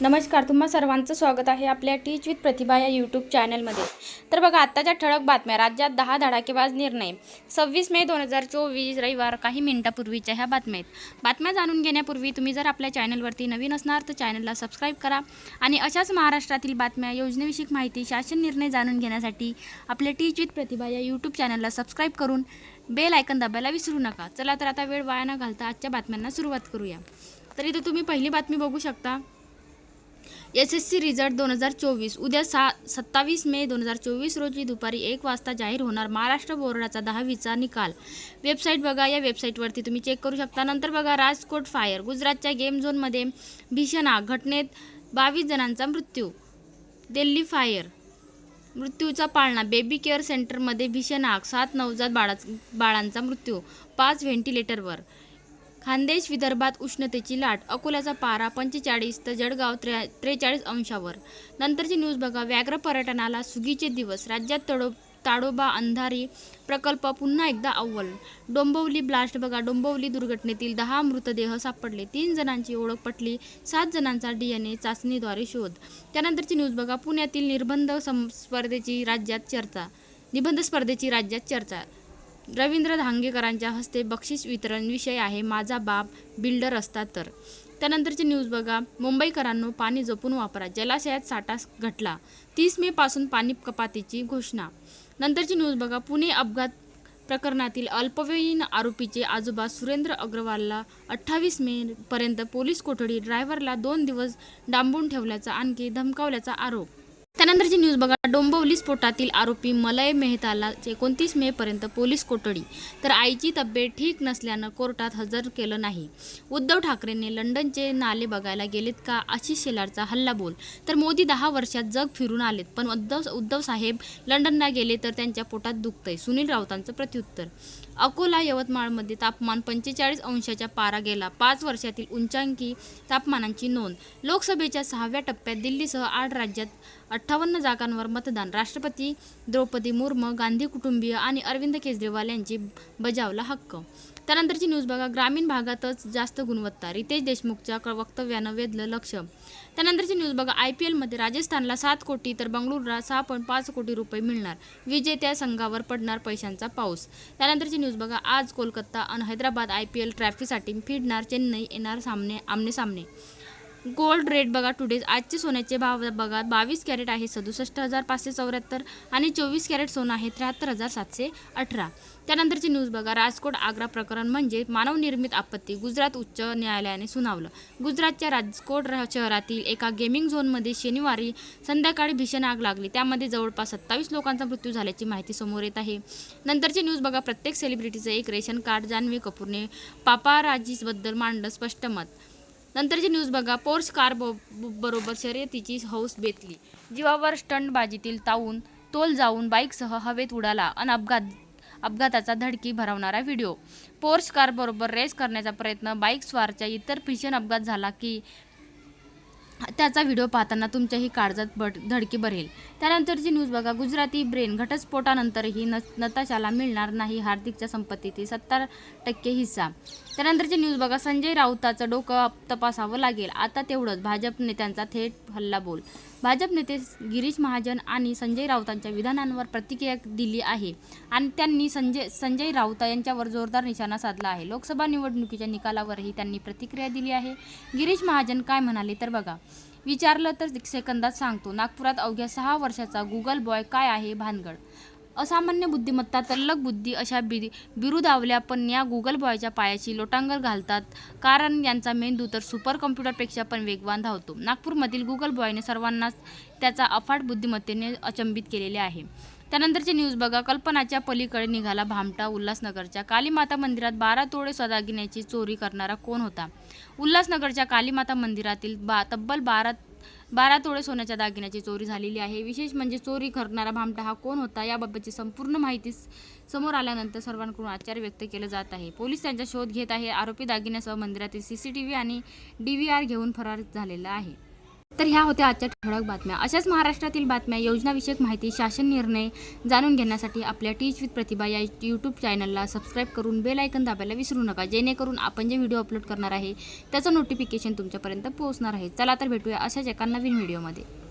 नमस्कार तुम्हा सर्वांचं स्वागत आहे आपल्या टीच विथ प्रतिभा या यूट्यूब चॅनलमध्ये. तर बघा आत्ताच्या ठळक बातम्या राज्यात दहा धडाकेबाज निर्णय. सव्वीस मे दोन हजार चोवीस रविवार काही मिनिटापूर्वीच्या ह्या बातम्या आहेत. बातम्या जाणून घेण्यापूर्वी तुम्ही जर आपल्या चॅनलवरती नवीन असणार तर चॅनलला सबस्क्राईब करा आणि अशाच महाराष्ट्रातील बातम्या योजनेविषयक माहिती शासन निर्णय जाणून घेण्यासाठी आपल्या टीच विथ प्रतिभा या यूट्यूब चॅनलला सबस्क्राईब करून बेल आयकन दाबायला विसरू नका. चला तर आता वेळ वाया न घालता आजच्या बातम्यांना सुरुवात करूया. तर इथं तुम्ही पहिली बातमी बघू शकता. एस एस सी रिझल्ट दोन हजार चोवीस. उद्या सा सत्तावीस मे दोन हजार चोवीस रोजी दुपारी एक वाजता जाहीर होणार महाराष्ट्र बोर्डाचा दहावीचा निकाल. वेबसाईट बघा या वेबसाईटवरती तुम्ही चेक करू शकता. नंतर बघा राजकोट फायर गुजरातच्या गेम झोनमध्ये भीषण आग घटनेत बावीस जणांचा मृत्यू. दिल्ली फायर मृत्यूचा पाळणा बेबी केअर सेंटरमध्ये भीषण आग सात नवजात बाळा बाळांचा मृत्यू पाच व्हेंटिलेटरवर. खानदेश विदर्भात उष्णतेची लाट अकोल्याचा पारा पंचेचाळीस तर जळगाव त्रे त्रेचाळीस अंशावर. नंतरची न्यूज बघा. व्याघ्र पर्यटनाला सुगीचे दिवस. राज्यात तडो ताडोबा अंधारी प्रकल्प पुन्हा एकदा अव्वल. डोंबवली ब्लास्ट बघा. डोंबवली दुर्घटनेतील दहा मृतदेह सापडले. तीन जणांची ओळख पटली. सात जणांचा डी एन ए चाचणीद्वारे शोध. त्यानंतरची न्यूज बघा. पुण्यातील निर्बंध स्पर्धेची राज्यात चर्चा. निबंध स्पर्धेची राज्यात चर्चा. रवींद्र धांगेकरांच्या हस्ते बक्षीस वितरण विषय आहे माझा बाप बिल्डर असता तर. त्यानंतरची न्यूज बघा. मुंबईकरांनो पाणी जपून वापरा. जलाशयात साठा घटला. तीस मे पासून पाणी कपातीची घोषणा. नंतरची न्यूज बघा. पुणे अपघात प्रकरणातील अल्पवयीन आरोपीचे आजोबा सुरेंद्र अग्रवालला अठ्ठावीस मे पर्यंत पोलीस कोठडी ड्रायव्हरला दोन दिवस डांबून ठेवल्याचा आणखी धमकावल्याचा आरोप. त्यानंतरची न्यूज बघा. डोंबवली स्फोटातील आरोपी मलय मेहताला एकोणतीस मे पर्यंत पोलीस कोठडी. तर आईची तब्येत ठीक नसल्यानं कोर्टात हजर केलं नाही. उद्धव ठाकरेंनी लंडनचे नाले बघायला गेलेत का आशिष शेलारचा हल्ला बोल. तर मोदी दहा वर्षात जग फिरून आलेत पण उद्धव उद्धव साहेब लंडनला गेले तर त्यांच्या पोटात दुखतंय सुनील राऊतांचं प्रत्युत्तर. अकोला यवतमाळमध्ये तापमान पंचेचाळीस अंशाच्या पारा गेला. पाच वर्षातील उंचांकी तापमानांची नोंद. लोकसभेच्या सहाव्या टप्प्यात दिल्लीसह आठ राज्यात अठ्ठा अठ्ठावन्न जागांवर मतदान. राष्ट्रपती द्रौपदी मुर्मू गांधी कुटुंबीय आणि अरविंद केजरीवाल यांची बजावला हक्क. त्यानंतरची न्यूज बघा. ग्रामीण भागातच जास्त गुणवत्ता. रितेश देशमुखच्या क- वक्तव्यानं वेधलं लक्ष. त्यानंतरची न्यूज बघा. आय पी एलमध्ये राजस्थानला सात कोटी तर बंगळुरूला सहा पॉईंट पाच कोटी रुपये मिळणार. विजेत्या संघावर पडणार पैशांचा पाऊस. त्यानंतरची न्यूज बघा. आज कोलकाता आणि हैदराबाद आय पी एल ट्रॅफीसाठी फिरणार चेन्नई येणार सामने आमने सामने. गोल्ड रेट बघा टुडे आजचे सोन्याचे भाव बघा बावीस कॅरेट आहे सदुसष्ट हजार पाचशे चौऱ्याहत्तर आणि चोवीस कॅरेट सोनं आहे त्र्याहत्तर हजार सातशे अठरा. त्यानंतरची न्यूज बघा राजकोट आग्रा प्रकरण म्हणजे मानवनिर्मित आपत्ती गुजरात उच्च न्यायालयाने सुनावलं. गुजरातच्या राजकोट शहरातील एका गेमिंग झोनमध्ये शनिवारी संध्याकाळी भीषण आग लागली. त्यामध्ये जवळपास सत्तावीस लोकांचा मृत्यू झाल्याची माहिती समोर येत आहे. नंतरची न्यूज बघा प्रत्येक सेलिब्रिटीचं एक रेशन कार्ड जान्हवी कपूरने पापाराजीबद्दल मांडलं स्पष्ट मत. नंतरची न्यूज बघा. पोर्स कार बरोबर शर्यतीची हौस बेतली. जीवावर स्टंटबाजीतील ताऊन तोल जाऊन बाईकसह हवेत उडाला. अन अपघात अपघाताचा धडकी भरवणारा व्हिडिओ पोर्स कार बरोबर रेस करण्याचा प्रयत्न बाईक स्वारच्या इतर भीषण अपघात झाला की त्याचा व्हिडिओ पाहताना तुमच्याही काळजात बट धडकी भरेल. त्यानंतरची न्यूज बघा. गुजराती ब्रेन घटस्फोटानंतरही न नताशाला मिळणार नाही हार्दिकच्या संपत्तीतील सत्तर टक्के हिस्सा. त्यानंतरची न्यूज बघा. संजय राऊताचं डोकं तपासावं लागेल. आता तेवढंच. भाजप नेत्यांचा थेट हल्ला बोल. भाजप नेते गिरीश महाजन आणि संजय राऊतांच्या विधानांवर प्रतिक्रिया दिली आहे आणि त्यांनी संजय संजय राऊत यांच्यावर जोरदार निशाणा साधला आहे. लोकसभा निवडणुकीच्या निकालावरही त्यांनी प्रतिक्रिया दिली आहे. गिरीश महाजन काय म्हणाले तर बघा विचारलं तर सेकंदात सांगतो नागपुरात अवघ्या सहा वर्षाचा गुगल बॉय काय आहे भानगड? असामान्य बुद्धिमत्ता तल्लक बुद्धी अशा बि बिरुदावल्या पण या गुगल बॉयच्या पायाची लोटांगर घालतात. कारण यांचा मेंदू तर सुपर कम्प्युटरपेक्षा पण वेगवान धावतो. नागपूरमधील गुगल बॉयने सर्वांनाच त्याचा अफाट बुद्धिमत्तेने अचंबित केलेले आहे. त्यानंतरची न्यूज बघा. कल्पनाच्या पलीकडे निघाला भामटा उल्हासनगरच्या कालीमाता मंदिरात बारा तोडे सदागिन्याची चोरी करणारा कोण होता? उल्हासनगरच्या कालीमाता मंदिरातील बा तब्बल बारा बारा तोडे सोन्याच्या दागिन्याची चोरी झालेली आहे. विशेष म्हणजे चोरी करणारा भामटा हा कोण होता याबाबतची संपूर्ण माहिती समोर आल्यानंतर सर्वांकडून आश्चर्य व्यक्त केलं जात आहे. पोलीस त्यांचा शोध घेत आहे. आरोपी दागिन्यासह मंदिरातील सीसीटीव्ही आणि डी व्ही आर घेऊन फरार झालेला आहे. तर ह्या होत्या आजच्या ठळक बातम्या. अशाच महाराष्ट्रातील बातम्या योजनाविषयक माहिती शासन निर्णय जाणून घेण्यासाठी आपल्या टीच विथ प्रतिभा या यूट्यूब चॅनलला सबस्क्राईब करून बेल आयकन दाबायला विसरू नका. जेणेकरून आपण जे व्हिडिओ अपलोड करणार आहे त्याचं नोटिफिकेशन तुमच्यापर्यंत पोहोचणार आहे. चला तर भेटूया अशाच एका नवीन व्हिडिओमध्ये